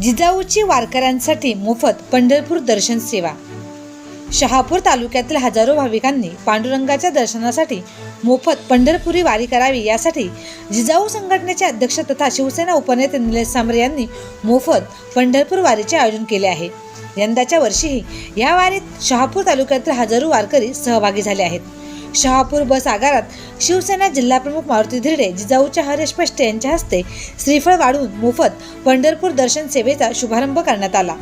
जिजाऊची वारकऱ्यांसाठी मोफत पंढरपूर दर्शन सेवा. शहापूर तालुक्यातील हजारो भाविकांनी पांडुरंगाच्या दर्शनासाठी मोफत पंढरपुरी वारी करावी यासाठी जिजाऊ संघटनेचे अध्यक्ष तथा शिवसेना उपनेते निलेश सांबरे यांनी मोफत पंढरपूर वारीचे आयोजन केले आहे. यंदाच्या वर्षीही या वारीत शहापूर तालुक्यातील हजारो वारकरी सहभागी झाले आहेत. शहापूर बस आगारात शिवसेना जिल्हाप्रमुख मारुती धिरडे जिजाऊच्या हरेश पष्टे यांच्या हस्ते श्रीफळ वाढून मोफत पंढरपूर दर्शन सेवेचा शुभारंभ करण्यात आला.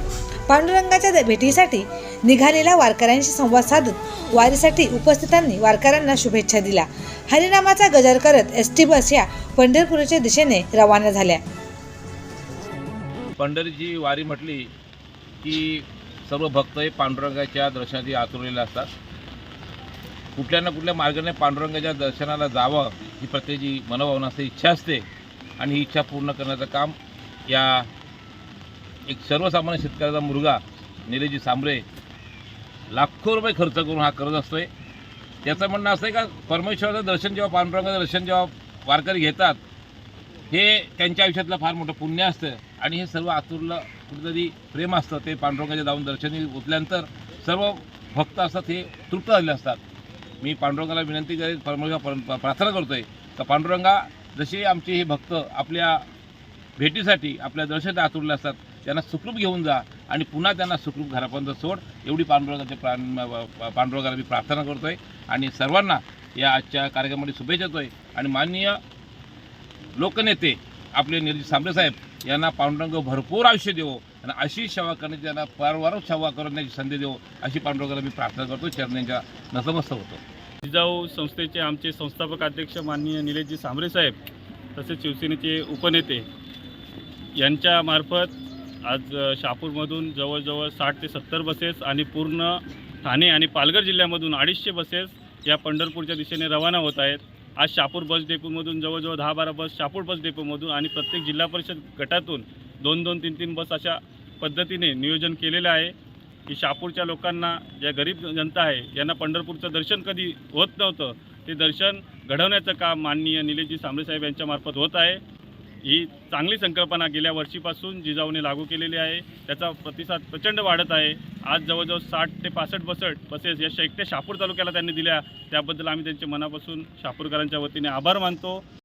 पांडुरंगाच्या भेटीसाठी निघालेल्या वारकऱ्यांशी संवाद साधत वारीसाठी उपस्थितांनी वारकऱ्यांना शुभेच्छा दिल्या. हरिनामाचा गजर करत एस टी बस या पंढरपूरच्या दिशेने रवाना झाल्या. पंढरीची वारी म्हटली की सर्व भक्त हे पांडुरंगाच्या दर्शनाची आतुरलेले असतात. कुठल्या ना कुठल्या मार्गाने पांडुरंगाच्या दर्शनाला जावं ही प्रत्येकाची मनोभावना असते इच्छा असते. आणि ही इच्छा पूर्ण करण्याचं काम या एक सर्वसामान्य शेतकऱ्याचा मुलगा निलेजी सांबरे लाखो रुपये खर्च करून हा करत असतोय. त्याचं म्हणणं असं आहे का परमेश्वराचं दर्शन जेव्हा पांडुरंगाचं दर्शन जेव्हा वारकरी घेतात हे त्यांच्या आयुष्यातलं फार मोठं पुण्य असतं. आणि हे सर्व आतुरलं कुठेतरी प्रेम असतं ते पांडुरंगाच्या जाऊन दर्शनी उतल्यानंतर सर्व भक्त असतात हे तृप्त झाले असतात. मी पांडुरंगाला विनंती करेन परमेश्वर प्रार्थना करतो आहे तर पांडुरंगा जसे आमचे हे भक्त आपल्या भेटीसाठी आपल्या दर्शनात आतुरले असतात त्यांना सुखरूप घेऊन जा आणि पुन्हा त्यांना सुखरूप घरापर्यंत सोड. एवढी पांडुरंगाचे प्राण पांडुरंगाला मी प्रार्थना करतो आहे आणि सर्वांना या आजच्या कार्यक्रमामध्ये शुभेच्छा देतो आहे आणि माननीय लोकनेते आपले निर्जी सांबरे साहेब यांना पांडुरंग भरपूर आयुष्य देवो आणि अशी सेवा करण्याची त्यांना परवार सेवा करण्याची संधी देवो अशी पांडुरंगाला मी प्रार्थना करतो. चरणांच्या नतमस्त होतो. जिजाऊ संस्थेचे आमचे संस्थापक अध्यक्ष माननीय निलेशजी साहेब तसेच शिवसेनेचे उपनेते यांच्यामार्फत आज शहापूरमधून जवळजवळ साठ ते सत्तर बसेस आणि पूर्ण ठाणे आणि पालघर जिल्ह्यामधून अडीचशे बसेस या पंढरपूरच्या दिशेने रवाना होत आहेत. आज शापूर बस डेपोमधून जवळजवळ दहा बारा बस शापूर बस डेपोमधून आणि प्रत्येक जिल्हा परिषद गटातून दोन दोन तीन तीन बस अशा पद्धतीने नियोजन केलेलं आहे की शापूरच्या लोकांना ज्या गरीब जनता आहे यांना पंढरपूरचं दर्शन कधी होत नव्हतं ते दर्शन घडवण्याचं काम माननीय निलेशजी सांबरे साहेब यांच्यामार्फत होत आहे. ही चांगली संकल्पना गेल्या वर्षीपासून जिजाऊने लागू केलेली आहे. त्याचा प्रतिसाद प्रचंड वाढत आहे. आज जवळजवळ साठ ते पासष्ट बसट बसेस या एकट्या शहापूर तालुक्याला त्यांनी दिल्या. त्याबद्दल आम्ही त्यांचे मनापासून शहापूरकरांच्या वतीने आभार मानतो.